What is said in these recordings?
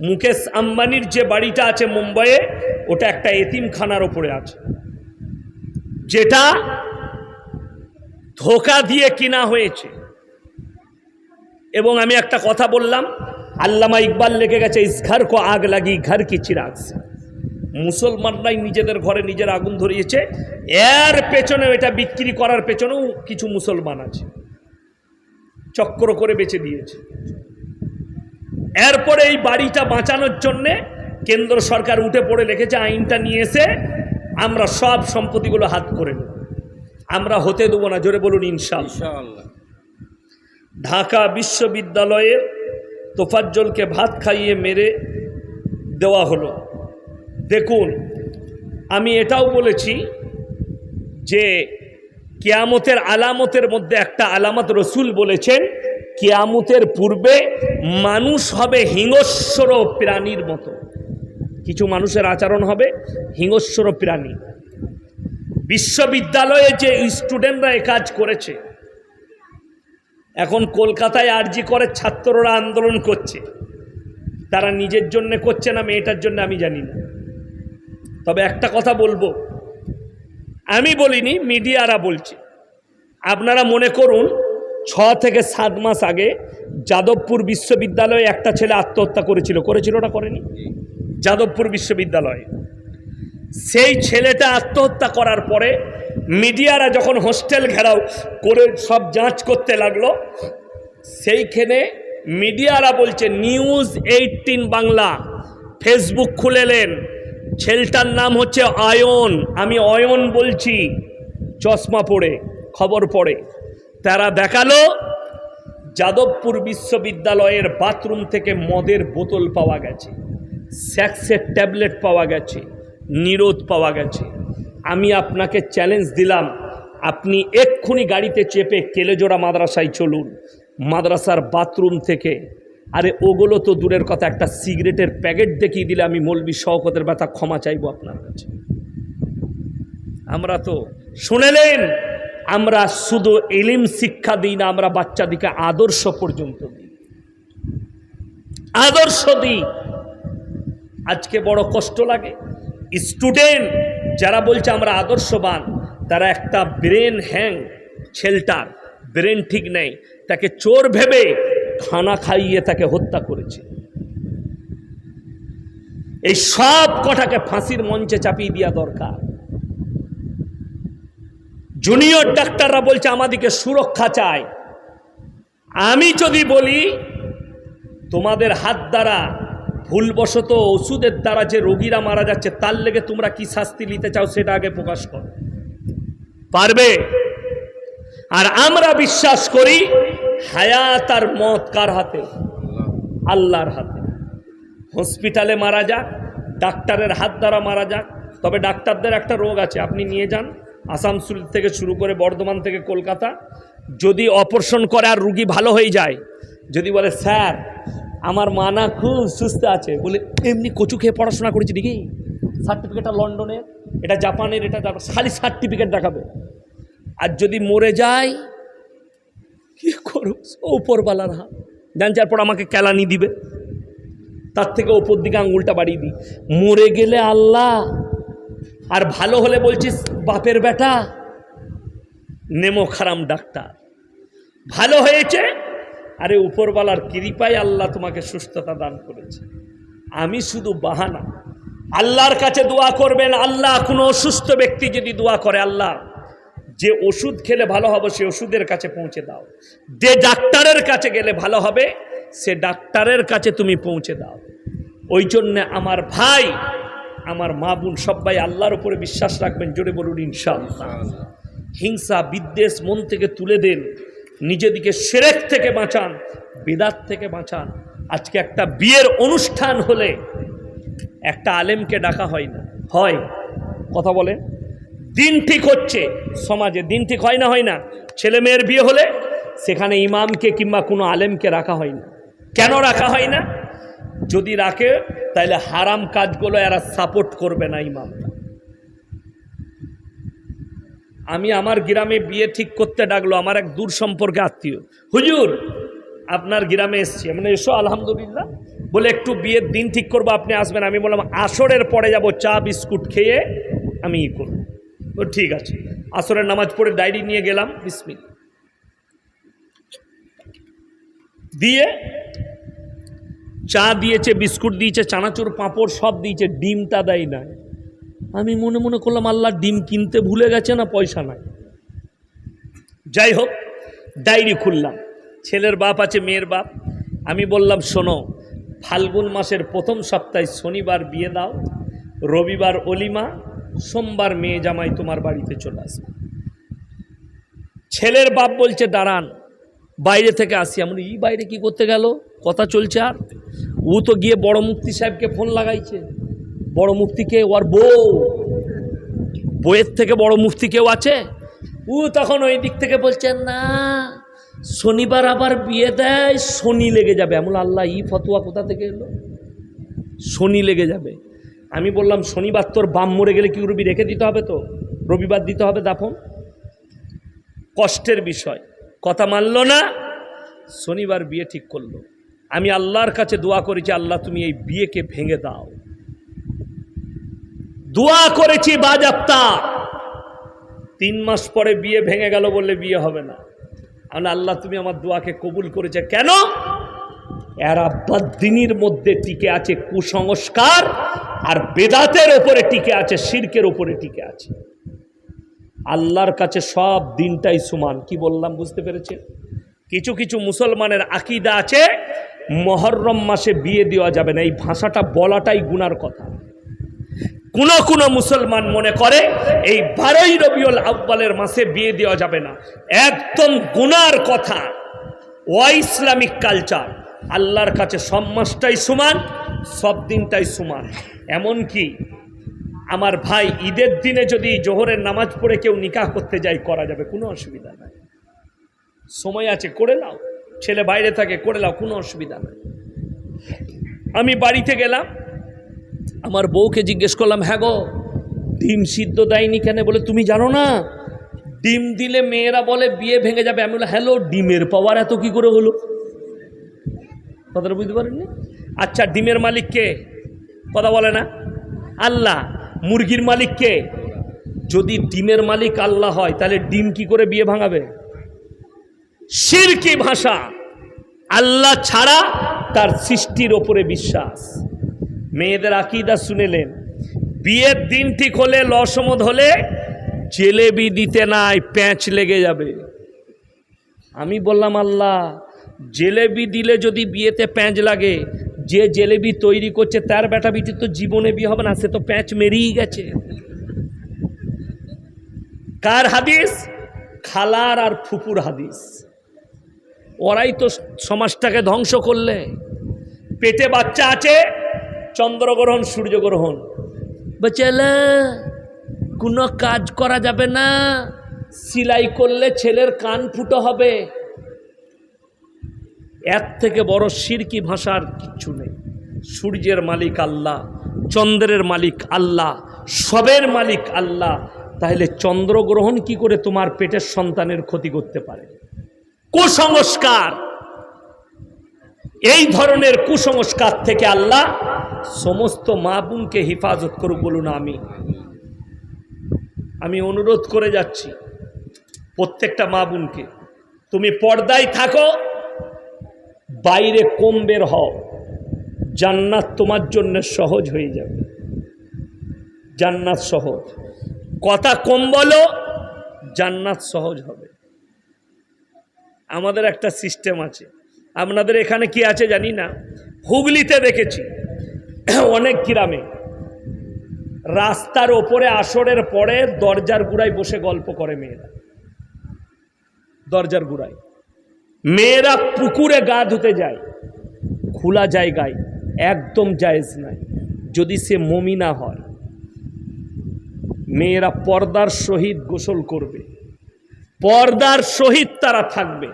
মুকেশ আম্বানির যে বাড়িটা আছে মুম্বাইয়ে, ওটা একটা এতিমখানার ওপরে আছে। যেটা ধোকা দিয়ে কিনা হয়েছে। এবং আমি একটা কথা বললাম, আল্লামা ইকবাল লেগে গেছে, ইস কো আগ লাগি, ঘর কি চিরাগ। মুসলমানরাই নিজেদের ঘরে নিজের আগুন ধরিয়েছে। এর পেছনে এটা বিক্রি করার পেছনেও কিছু মুসলমান আছে। চক্র করে বেচে দিয়েছে। এরপরে এই বাড়িটা বাঁচানোর জন্যে কেন্দ্র সরকার উঠে পড়ে রেখেছে আইনটা নিয়ে এসে আমরা সব সম্পত্তিগুলো হাত করে নেব। আমরা হতে দেবো না জোরে বলুন ইনশাল্লাহ ঢাকা বিশ্ববিদ্যালয়ের তোফাজ্জলকে ভাত খাইয়ে মেরে দেওয়া হলো। দেখুন আমি এটাও বলেছি যে কেয়ামতের আলামতের মধ্যে একটা আলামত রসুল বলেছেন কিয়ামতের পূর্বে মানুষ হবে হিংস্র প্রাণীর মতো। কিছু মানুষের আচরণ হবে হিংস্র প্রাণী। বিশ্ববিদ্যালয়ে যে স্টুডেন্টরা এ কাজ করেছে, এখন কলকাতায় আরজি করে ছাত্ররা আন্দোলন করছে। তারা নিজের জন্য করছে না, মেয়েটার জন্য আমি জানি না। তবে একটা কথা বলব, আমি বলিনি, মিডিয়ারা বলছে। আপনারা মনে করুন ছ থেকে সাত মাস আগে যাদবপুর বিশ্ববিদ্যালয়ে একটা ছেলে আত্মহত্যা করেছিল। করেছিল ওটা করেনি? যাদবপুর বিশ্ববিদ্যালয়ে। সেই ছেলেটা আত্মহত্যা করার পরে মিডিয়ারা যখন হোস্টেল ঘেরাও করে সব যাঁচ করতে লাগল, সেইখানে মিডিয়ারা বলছে, নিউজ এইটিন বাংলা, ফেসবুক খুলেলেন ছেলেটার নাম হচ্ছে অয়ন আমি অয়ন বলছি। চশমা পড়ে খবর পড়ে। তারা দেখাল, যাদবপুর বিশ্ববিদ্যালয়ের বাথরুম থেকে মদের বোতল পাওয়া গেছে, স্যাক্সের ট্যাবলেট পাওয়া গেছে, নিরোধ পাওয়া গেছে। আমি আপনাকে চ্যালেঞ্জ দিলাম, আপনি এক্ষুনি গাড়িতে চেপে কেলেজোড়া মাদ্রাসায় চলুন, মাদ্রাসার বাথরুম থেকে। আরে, ওগুলো তো দূরের কথা, একটা সিগারেটের প্যাকেট দেখিয়ে দিলে আমি মলবি শওকতের ব্যথা ক্ষমা চাইব আপনার কাছে। আমরা তো শুনেলেন আমরা শুধু এলিম শিক্ষা দিই না, আমরা বাচ্চাদিকে আদর্শ পর্যন্ত দিই। আদর্শ দিই। আজকে বড় কষ্ট লাগে। স্টুডেন্ট যারা বলছে আমরা আদর্শবান, তারা একটা ব্রেন হ্যাং ছেলটার ব্রেন ঠিক নেই। তাকে চোর ভেবে খানা খাইয়ে তাকে হত্যা করেছে। এই সব কটাকে ফাঁসির মঞ্চে চাপিয়ে দেওয়া দরকার। জুনিয়র ডাক্তাররা বলছে আমাদেরকে সুরক্ষা চাই। আমি যদি বলি, তোমাদের হাত দ্বারা ভুলবশত ওষুধের দ্বারা যে রোগীরা মারা যাচ্ছে, তার লেগে তোমরা কি শাস্তি নিতে চাও, সেটা আগে প্রকাশ করো। পারবে? আর আমরা বিশ্বাস করি, হায়াত আর মত কার হাতে? আল্লাহর হাতে। হসপিটালে মারা যাক, ডাক্তারের হাত দ্বারা মারা যাক, তবে ডাক্তারদের একটা রোগ আছে, আপনি নিয়ে যান। আসানসোল থেকে শুরু করে বর্ধমান থেকে কলকাতা। যদি অপারেশন করে আর রুগী ভালো হয়ে যায়, যদি বলে, স্যার, আমার মানা খুব সুস্থ আছে। বলে, এমনি কচু খেয়ে পড়াশোনা করেছি দেখি সার্টিফিকেটটা লন্ডনের এটা জাপানের এটা খালি সার্টিফিকেট দেখাবে। আর যদি মরে যায়, কি করো ওপরওয়ালার হাত। জানচার পর আমাকে কেলানি দিবে। তার থেকে ওপর দিকে আঙুলটা বাড়িয়ে দিই। মরে গেলে আল্লাহ আর ভালো হলে বলছিস, বাপের বেটা? নেমো খারাম ডাক্তার। ভালো হয়েছে? আরে উপরওয়ালার কৃপায় আল্লাহ তোমাকে সুস্থতা দান করেছে। আমি শুধু বাহানা। আল্লাহর কাছে দোয়া করবেন, আল্লাহ কোনো অসুস্থ ব্যক্তি যদি দোয়া করে, আল্লাহ, যে ওষুধ খেলে ভালো হবে, সে ওষুধের কাছে পৌঁছে দাও। যে ডাক্তারের কাছে গেলে ভালো হবে, সে ডাক্তারের কাছে তুমি পৌঁছে দাও। ওই জন্যে আমার ভাই আমার মা বোন সবাই আল্লাহর উপরে বিশ্বাস রাখবেন, জোরে বলুন ইনশাআল্লাহ। হিংসা, বিদ্বেষ মন থেকে তুলে দেন, নিজেদিকে সেরেক থেকে বাঁচান, বেদাত থেকে বাঁচান। আজকে একটা বিয়ের অনুষ্ঠান হলে একটা আলেমকে ডাকা হয় না, হয়। কথা বলে দিন ঠিক হচ্ছে, সমাজে দিন ঠিক হয় না হয় না। ছেলে মেয়ের বিয়ে হলে সেখানে ইমামকে কিংবা কোনো আলেমকে রাখা হয় না। কেন রাখা হয় না? যদি রাখে তাহলে হারাম কাজগুলো এরা সাপোর্ট করবে না ইমামরা আমি আমার গ্রামে বিয়ে ঠিক করতে ডাকলো, আমার এক দূর সম্পর্কে আত্মীয়। হুজুর, আপনার গ্রামে এসছি। মানে এসো, আলহামদুলিল্লাহ। বলে, একটু বিয়ের দিন ঠিক করব, আপনি আসবেন। আমি বললাম, আসরের পরে যাব, চা, বিস্কুট খেয়ে আমি ই করব। ও, ঠিক আছে। আসরের নামাজ পড়ে ডায়েরি নিয়ে গেলাম বিসমিল দিয়ে চা দিয়েছে, বিস্কুট দিয়েছে, চানাচুর, পাঁপড়, সব দিয়েছে ডিমটা দেয় না আমি মনে মনে করলাম, আল্লাহ ডিম কিনতে ভুলে গেছে না, পয়সা নাই। যাই হোক, ডায়েরি খুললাম। ছেলের বাপ আছে, মেয়ের বাপ। আমি বললাম, শোনো, ফাল্গুন মাসের প্রথম সপ্তাহে শনিবার বিয়ে দাও, রবিবার অলিমা, সোমবার মেয়ে জামাই তোমার বাড়িতে চলে আসবে। ছেলের বাপ বলছে, দাঁড়ান বাইরে থেকে আসি। আমরা ই বাইরে কি করতে গেল? কথা চলছে আর? ও তো গিয়ে বড় মুক্তি সাহেবকে ফোন লাগাইছে। বড় মুক্তিকে ওর বউ। বইয়ের থেকে বড় মুফতি কেউ আছে? ও তখন ওই দিক থেকে বলছে, না, শনিবার আবার বিয়ে দেয়, শনি লেগে যাবে। এমন আল্লাহ ই ফতোয়া কোথা থেকে এলো? শনি লেগে যাবে। আমি বললাম, শনিবার তোর বাম মরে গেলে কি রবি রেখে দিতে হবে তো? রবিবার দিতে হবে দাফন? কষ্টের বিষয়। কথা মানল না, শনিবার বিয়ে ঠিক করল। আমি আল্লাহর কাছে দোয়া করেছি, আল্লাহ তুমি এই বিয়েকে ভেঙে দাও। দোয়া করেছি বাজাপ্তা তিন মাস পরে বিয়ে ভেঙে গেল বললে বিয়ে হবে না। আমি আল্লাহ তুমি আমার দোয়াকে কবুল করেছে। কেন? এরা বদিনীর মধ্যে টিকে আছে কুসংস্কার আর বেদাতের ওপরে টিকে আছে, শির্কের ওপরে টিকে আছে। আল্লাহর কাছে সব দিনটাই সমান। কি বললাম, বুঝতে পেরেছে কিছু কিছু মুসলমানের আকিদা আছে, মহরম মাসে বিয়ে দেওয়া যাবে না। এই ভাষাটা বলাটাই গুনার কথা। কোন কোন মুসলমান মনে করে, এই বারোই রবিউল আব্বালের মাসে বিয়ে দেওয়া যাবে না। একদম গুনার কথা। Islamic culture. আল্লাহর কাছে সব মাসটাই সমান, সব দিনটাই সমান। এমন কি আমার ভাই ঈদের দিনে যদি জোহরের নামাজ পড়ে কেউ নিকাহ করতে যায়, করা যাবে, কোনো অসুবিধা নাই। সময় আছে, করে নাও। ছেলে বাইরে থাকে, করে নাও, কোনো অসুবিধা নাই। আমি বাড়িতে গেলাম, আমার বউকে জিজ্ঞেস করলাম হ্যাঁ গো, ডিম সিদ্ধ দেয়নি কেন? বলে, তুমি জানো না, ডিম দিলে মেয়েরা বলে, বিয়ে ভেঙে যাবে। আমি বললাম, হ্যালো, ডিমের পাওয়ার এত কি করে হলো? কথাটা বুঝতে পারেননি? আচ্ছা ডিমের মালিককে কথা বলে না। আল্লাহ মুরগির মালিক কে? যদি ডিমের মালিক আল্লাহ হয়, তাহলে ডিম কি করে বিয়ে ভাঙাবে? শিরকি ভাষা। আল্লাহ ছাড়া তার সৃষ্টির ওপরে বিশ্বাস। মেয়েদের আকিদা শুনেলেন বিয়ের দিন ঠিক হলে, লসমদ হলে জেলেবি দিতে নাই, প্যাঁচ লেগে যাবে। আমি বললাম, আল্লাহ, জেলেবি দিলে যদি বিয়েতে প্যাঁচ লাগে যে জেলেবি তৈরি করছে, তার বেটা বিটি তো জীবনে বিয়ে হবে না, সে তো প্যাঁচ মেরিয়ে গেছে। কার হাদিস? খালার আর ফুপুর হাদিস। ওরাই তো সমাজটাকে ধ্বংস করলে। পেটে বাচ্চা আছে, চন্দ্রগ্রহণ, সূর্যগ্রহণ। বেচেলে কোনো কাজ করা যাবে না। সিলাই করলে ছেলের কান ফুটো হবে। এর থেকে বড় সিরকি ভাষার কিচ্ছু নেই। সূর্যের মালিক আল্লাহ, চন্দ্রের মালিক আল্লাহ, সবের মালিক আল্লাহ। তাহলে চন্দ্রগ্রহণ কি করে তোমার পেটের সন্তানের ক্ষতি করতে পারে? কুসংস্কার! এই ধরনের কুসংস্কার থেকে আল্লাহ সমস্ত মা বোনকে হেফাজত করুক বলুন আমি। আমি অনুরোধ করে যাচ্ছি প্রত্যেকটা মা বোনকে তুমি পর্দায় থাকো বাইরে কম বের হও। জান্নাত তোমার জন্য সহজ হয়ে যাবে। জান্নাত সহজ। কথা কম বলো, জান্নাত সহজ হবে। আমাদের একটা সিস্টেম আছে। আপনাদের এখানে কি আছে জানি না? হুগলিতে দেখেছি। অনেক গ্রামে রাস্তার ওপরে আসরের পরে দরজার গুড়ায় বসে গল্প করে মেয়েরা। দরজার গুড়ায়। মেয়েরা পুকুরে গা ধুতে যায়। খোলা জায়গায় একদম জায়েজ নাই। যদি সে মমিনা হয়, মেয়েরা পর্দার সহিত গোসল করবে। পর্দার সহিত তারা থাকবে।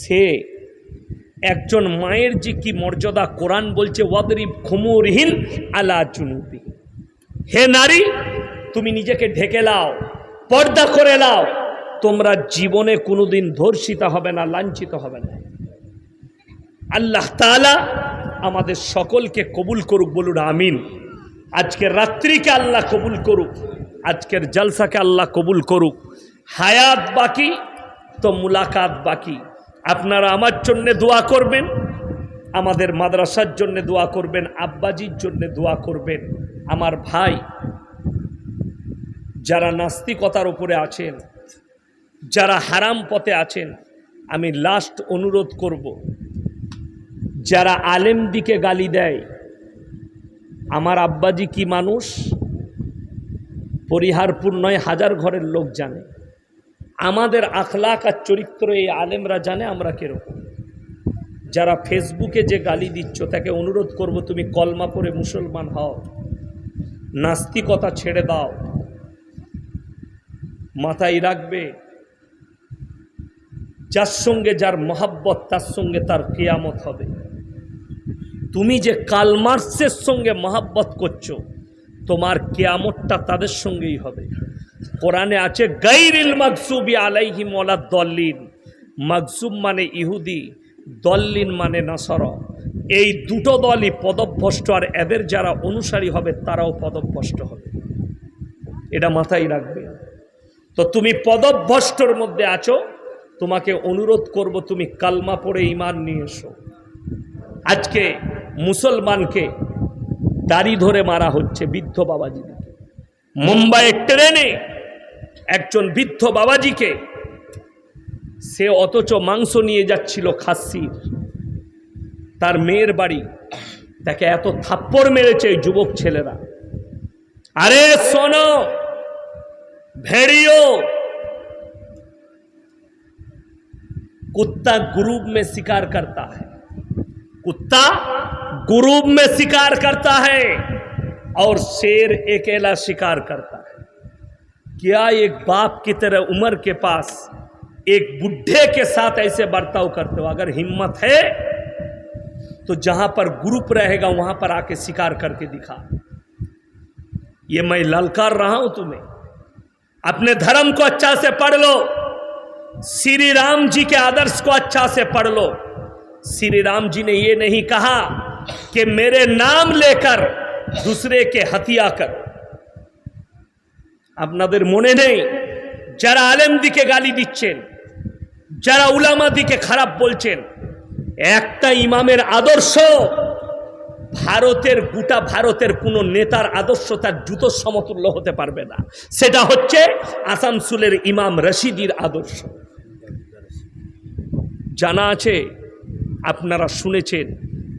সে একজন মায়ের যে কি মর্যাদা কোরআন বলছে, ওয়াদরিব খুমুরহীন আলা চুনুবি হে নারী, তুমি নিজেকে ঢেকে লাও, পর্দা করে লাও তোমরা জীবনে কোনোদিন ধর্ষিতা হবে না, লাঞ্ছিত হবে না। আল্লাহ তালা আমাদের সকলকে কবুল করুক, বলুন আমিন। আজকের রাত্রিকে আল্লাহ কবুল করুক, আজকের জলসাকে আল্লাহ কবুল করুক। হায়াত বাকি, তো মুলাকাত বাকি। আপনারা আমার জন্যে দোয়া করবেন, আমাদের মাদ্রাসার জন্যে দোয়া করবেন, আব্বাজির জন্যে দোয়া করবেন। আমার ভাই, যারা নাস্তিকতার উপরে আছেন যারা হারাম পথে আছেন, আমি লাস্ট অনুরোধ করব, যারা আলেম দিকে গালি দেয়, আমার আব্বাজি কি মানুষ? পরিহারপুর নয় হাজার ঘরের লোক জানে। আমাদের আখলাক আর চরিত্র এই আলেমরা জানে আমরা কীরকম। যারা ফেসবুকে যে গালি দিচ্ছ, তাকে অনুরোধ করব, তুমি কলমা পরে মুসলমান হও, নাস্তিকতা ছেড়ে দাও, মাথায় রাখবে যার সঙ্গে যার মহাব্বত, তার সঙ্গে তার কেয়ামত হবে। তুমি যে কালমার্সের সঙ্গে মহাব্বত করছ, তোমার কেয়ামতটা তাদের সঙ্গেই হবে। কোরআনে আছে গাইরিল মাকসুবি আলাইহি মলা দল্লিন। মাকসুব মানে ইহুদি, দল্লিন মানে নাসর। এই দুটো দলই পদভ্রষ্ট, আর এদের যারা অনুসারী হবে, তারাও পদভ্রষ্ট হবে। এটা মাথায় রাখবে। তো তুমি পদভ্রষ্টর মধ্যে আছো তোমাকে অনুরোধ করব, তুমি কালমা পড়ে ইমান নিয়ে এসো। আজকে মুসলমানকে দাড়ি ধরে মারা হচ্ছে বৃদ্ধ বাবাজি মুম্বাইয়ের ট্রেনে একজন বৃদ্ধ বাবাজিকে, সে অথচ মাংস নিয়ে যাচ্ছিল খাসির। তার মেয়ের বাড়ি, তাকে এত থাপ্পড় মেরেছে এই যুবক ছেলেরা। আরে শোনো, ভেড়িও कुत्ता ग्रुप में शिकार करता है। कुत्ता ग्रुप में शिकार करता है और शेर अकेला शिकार करता है। क्या एक बाप की तरह उम्र के पास एक बुढ़े के साथ ऐसे बर्ताव करते हो? अगर हिम्मत है तो जहाँ पर ग्रुप रहेगा, वहाँ पर आके शिकार करके दिखा। ये मैं ललकार रहा हूँ तुम्हें। अपने धर्म को अच्छा से पढ़ लो। श्री राम जी के आदर्श को अच्छा से पढ़ लो श्री राम जी ने ये नहीं कहा कि मेरे नाम लेकर दूसरे के हत्या कर আপনাদের মনে নেই যারা আলেম দিকে গালি দিচ্ছেন যারা উলামা দিকে খারাপ বলছেন একটা ইমামের আদর্শ ভারতের গোটা ভারতের কোনো নেতার আদর্শ তার জুতোর সমতুল্য হতে পারবে না সেটা হচ্ছে আসানসুলের ইমাম রশিদির আদর্শ জানা আছে আপনারা শুনেছেন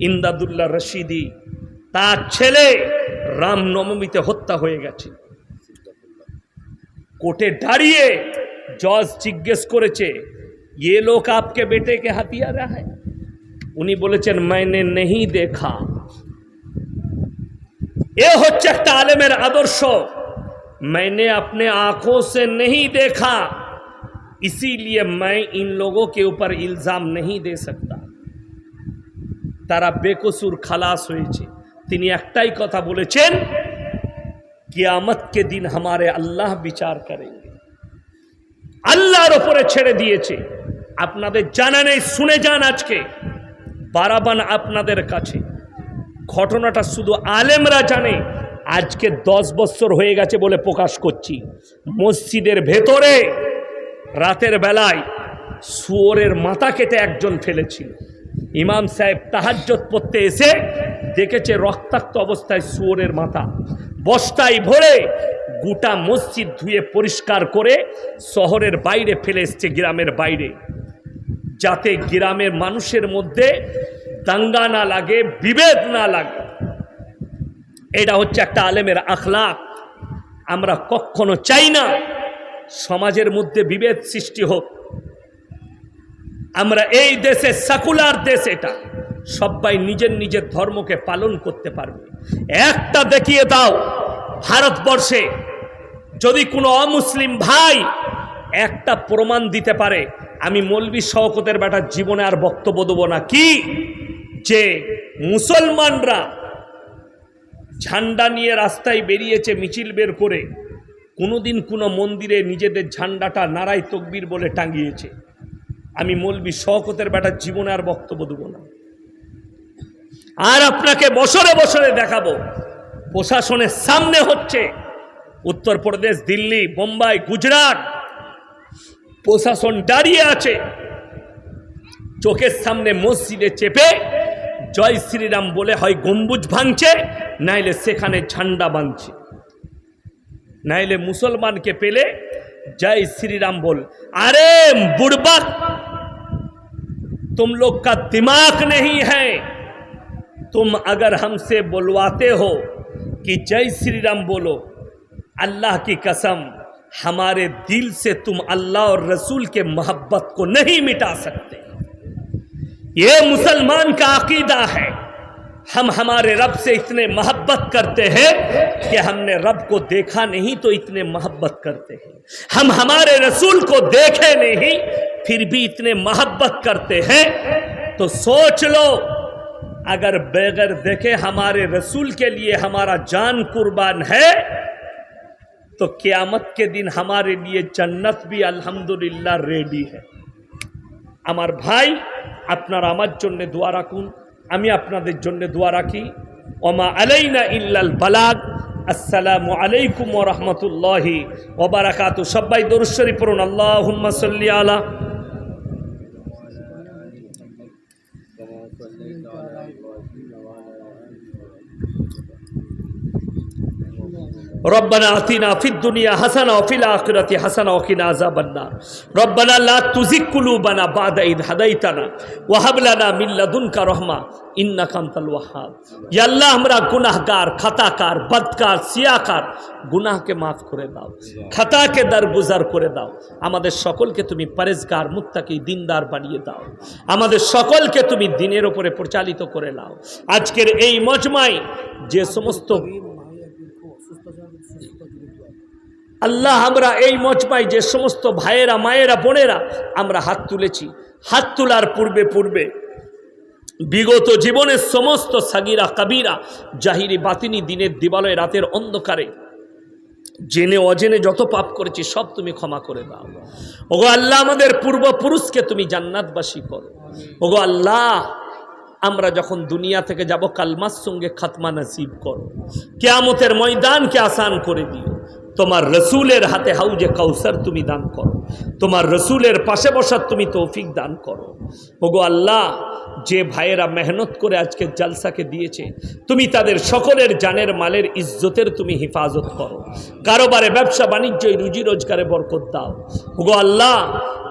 ইমদাদুল্লাহ রশিদি তার ছেলে রামনবমীতে হত্যা হয়ে গেছে কোর্টে দাঁড়িয়ে জজ জিজ্ঞেস করেছে ये लोग आपके बेटे के हथियार है উনি বলেছেন मैंने नहीं देखा এ হচ্ছে একটা আলেমের আদর্শ मैंने अपने आंखों से नहीं देखा इसीलिए मैं इन लोगों के ऊपर इल्ज़ाम नहीं दे सकता। তারা বেকসুর খালাস হয়েছে তিনি একটাই কথা বলেছেন কিয়ামতকে দিন হামারে আল্লাহ বিচার করেন আল্লাহর ওপরে ছেড়ে দিয়েছে আপনাদের জানা নেই শুনে যান আজকে বারাবান আপনাদের কাছে ঘটনাটা শুধু আলেমরা জানে আজকে দশ বছর হয়ে গেছে বলে প্রকাশ করছি মসজিদের ভেতরে রাতের বেলায় শুয়োরের মাথা কেটে একজন ফেলেছিল। ইমাম সাহেব তাহাজ্জত পড়তে এসে দেখেছে রক্তাক্ত অবস্থায় শুয়োরের মাথা। বস্তায় ভরে গোটা মসজিদ ধুয়ে পরিষ্কার করে শহরের বাইরে ফেলে এসছে গ্রামের বাইরে। যাতে গ্রামের মানুষের মধ্যে দাঙ্গা না লাগে, বিভেদ না লাগে। এটা হচ্ছে একটা আলেমের আখলাক। আমরা কখনো চাই না সমাজের মধ্যে বিভেদ সৃষ্টি হোক। আমরা এই দেশে সেকুলার দেশ এটা। সবাই নিজের নিজের ধর্মকে পালন করতে পারবে। একটা দেখিয়ে দাও, ভারতবর্ষে যদি কোনো অমুসলিম ভাই একটা প্রমাণ দিতে পারে, আমি মৌলবী শওকতের বেটার জীবনে আর বক্তব্য দেবো না। কি? যে মুসলমানরা ঝান্ডা নিয়ে রাস্তায় বেরিয়েছে, মিছিল বের করে কোনোদিন কোনো মন্দিরে নিজেদের ঝান্ডাটা নারাই তকবির বলে টাঙিয়েছে। আমি মৌলবী শওকতের বেটার জীবনে আর বক্তব্য দেবো না। আর আপনাকে বছরে বছরে দেখাবো, প্রশাসনের সামনে হচ্ছে উত্তরপ্রদেশ, দিল্লি, বোম্বাই, গুজরাট। প্রশাসন দাঁড়িয়ে আছে। চোখের সামনে মসজিদে চেপে জয় শ্রীরাম বলে হয় গম্বুজ ভাঙছে, নাইলে সেখানে ঝান্ডা বাঁধছে। নাইলে মুসলমানকে পেলে जय श्री राम बोल अरे बुड़बक तुम लोग का दिमाग नहीं है तुम अगर हमसे बुलवाते हो कि जय श्री राम बोलो अल्लाह की कसम हमारे दिल से तुम अल्लाह और रसूल के मोहब्बत को नहीं मिटा सकते ये मुसलमान का अकीदा है हम हमारे रब से इतने मोहब्बत करते हैं कि हमने रब को देखा नहीं तो इतने मोहब्बत करते हैं हम हमारे रसूल को देखे नहीं फिर भी इतने मोहब्बत करते हैं तो सोच लो अगर बगैर देखे हमारे रसूल के लिए हमारा जान कुर्बान है तो क़यामत के दिन हमारे लिए जन्नत भी अल्हम्दुलिल्लाह रेडी है আমার ভাই আপনারা আমার জন্য দোয়া রাখুন আমি আপনাদের জন্য দোয়া রাখি। ওমা আলাইনা ইল্লাল বালাগ। আসসালামু আলাইকুম ও রহমতুল্লাহি ওবারাকাতু সবাই দরুশ্বরী পড়ুন। আল্লাহ সাল্লি আলা রব্বানা আতিনা ফিদ দুনিয়া হাসানা ফিল আখিরাতি হাসানা ওকিনা আযাবান্নার রব্বানা লা তুজিক কুলুবানা বাদা ইদ হাদাইতানা ওয়া হাব লানা রহমা লাদুনকা রাহমা ইন্নাকা ইয়াল্লাহ ওয়াহ্হাব ইয়া আল্লাহ, আমরা গুনাহগার, খাতাকার, বদকার, সিয়াকার, গুনাহকে মাফ করে দাও, খাতাকে দরগুজার করে দাও। আমাদের সকলকে তুমি পরেজগার, মুত্তাকি, দিনদার বানিয়ে দাও। আমাদের সকলকে তুমি দিনের ওপরে প্রচালিত করে নাও। আজকের এই মজমায় যে সমস্ত আল্লাহ আমরা এই মজমায় যে সমস্ত ভাইয়েরা, মায়েরা, বোনেরা আমরা হাত তুলেছি। হাত তোলার পূর্বে পূর্বে বিগত জীবনের সমস্ত সাগিরা, কাবিরা, জাহিরি, বাতিনি দিনের দিবালয় রাতের অন্ধকারে জেনে অজেনে যত পাপ করেছি, সব তুমি ক্ষমা করে দাও। ওগো আল্লাহ আমাদের পূর্বপুরুষকে তুমি জান্নাতবাসী করো। ওগো আল্লাহ, আমরা যখন দুনিয়া থেকে যাব, কালমার সঙ্গে খাতমা নাসিব করো। কেয়ামতের ময়দানকে আসান করে দিও। তোমার রসুলের হাতে হাউজে কাউসার তুমি দান করো। তোমার রসুলের পাশে বসার তুমি তৌফিক দান করো। ওগো আল্লাহ, যে ভাইয়েরা মেহনত করে আজকে জালসাকে দিয়েছে, তুমি তাদের সকলের জানের মালের ইজ্জতের তুমি হেফাজত করো। কারোবারে ব্যবসা বাণিজ্য রুজি রোজগারে বরকত দাও। ওগো আল্লাহ,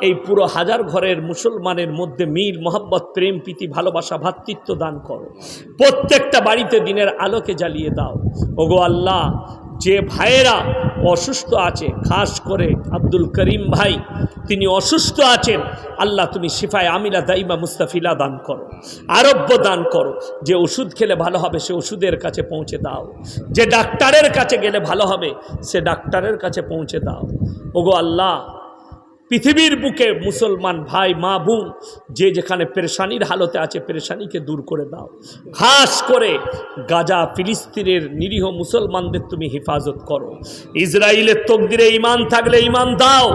এই পুরো হাজার ঘরের মুসলমানের মধ্যে মিল মোহাম্মত প্রেম, প্রীতি, ভালোবাসা ভ্রাতৃত্ব দান করো। প্রত্যেকটা বাড়িতে দিনের আলোকে জ্বালিয়ে দাও। ওগো আল্লাহ যে ভাইয়েরা অসুস্থ আছে, খাস করে আব্দুল করিম ভাই, তিনি অসুস্থ আছেন, আল্লাহ তুমি সিফায় আমিলা দাইমা মুস্তাফিলা দান করো, আরব্য দান করো, যে ওষুধ খেলে ভালো হবে সে ওষুধের কাছে পৌঁছে দাও, যে ডাক্তারের কাছে গেলে ভালো হবে সে ডাক্তারের কাছে পৌঁছে দাও। ওগো আল্লাহ পৃথিবীর বুকে মুসলমান ভাই, মা, বোন, যে যেখানে পেরেশানির হালতে আছে, পেরেশানিকে দূর করে দাও। খাস করে গাজা, ফিলিস্তিনের নিরীহ মুসলমানদের তুমি হেফাজত করো। ইসরায়েলের তকদিরে ইমান থাকলে ইমান দাও,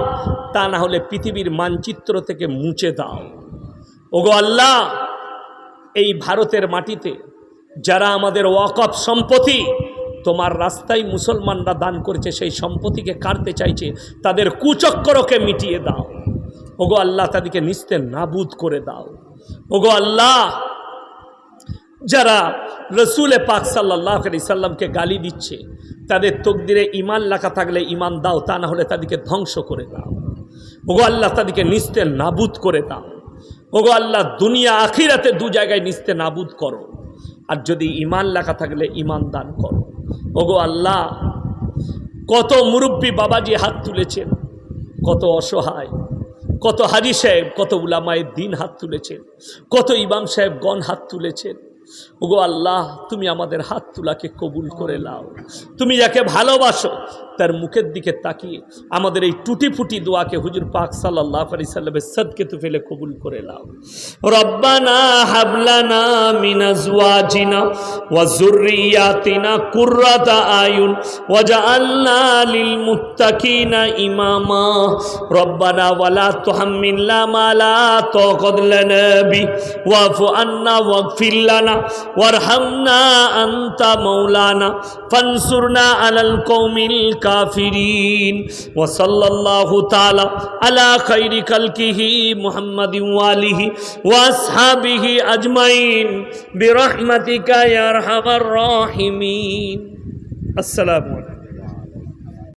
তা না হলে পৃথিবীর মানচিত্র থেকে মুছে দাও। ওগো আল্লাহ, এই ভারতের মাটিতে যারা আমাদের ওয়াকফ সম্পত্তি তোমার রাস্তায় মুসলমানরা দান করেছে, সেই সম্পত্তিকে কাটতে চাইছে, তাদের কুচক্করকে মিটিয়ে দাও। ওগো আল্লাহ তাদেরকে নিস্তে নাবুদ করে দাও। ওগো আল্লাহ, যারা রসুলে পাক সাল্লাহ সাল্লামকে গালি দিচ্ছে, তাদের তকদিরে ইমান লেখা থাকলে ইমান দাও, তা না হলে তাদেরকে ধ্বংস করে দাও। ওগো আল্লাহ তাদেরকে নিস্তে নাবুদ করে দাও। ওগো আল্লাহ, দুনিয়া আখিরাতে দু জায়গায় নিস্তে নাবুদ করো। আর যদি ইমান লেখা থাকলে ইমান দান করো। ওগো আল্লাহ, কত মুরব্বী বাবাজি হাত তুলেছেন, কত অসহায়, কত হাজি সাহেব, কত উলামায়ের দিন হাত তুলেছেন, কত ইমাম সাহেব গণ হাত তুলেছেন। ওগো আল্লাহ, তুমি আমাদের হাত তুলাকে কবুল করে লাও তুমি যাকে ভালোবাসো তার মুখের দিকে তাকিয়ে আমাদের এই টুটি ফুটি দোয়াকে হুজুর পাক সাল্লাহ আলি সাল্লামের সদকে তু ফেলে কবুল করে নাও। রব্বানা হাবলানা মিনাজওয়াজিনা ওয়া যুররিয়াতিনা কুররাতা আয়ুন ওয়াজআলনা লিল মুত্তাকিনা ইমামা। রব্বানা ওয়ালা তুহাম্মিলনা মা লা তাকাত লানা বি। ওয়াফু আন্না ওয়াগফির লানা। ওয়ারহামনা আনতা মাওলানা। ফানসুরনা আলাল কওমিল কাফিরিন। ওয়া সাল্লাল্লাহু তাআলা আলা খাইরি খালকিহি মুহাম্মাদিন ওয়া আলিহি ওয়া আসহাবিহি আজমাইন। বিরহমাতিকা ইয়া আরহামার রাহিমিন। আসসালামু আলাইকুম।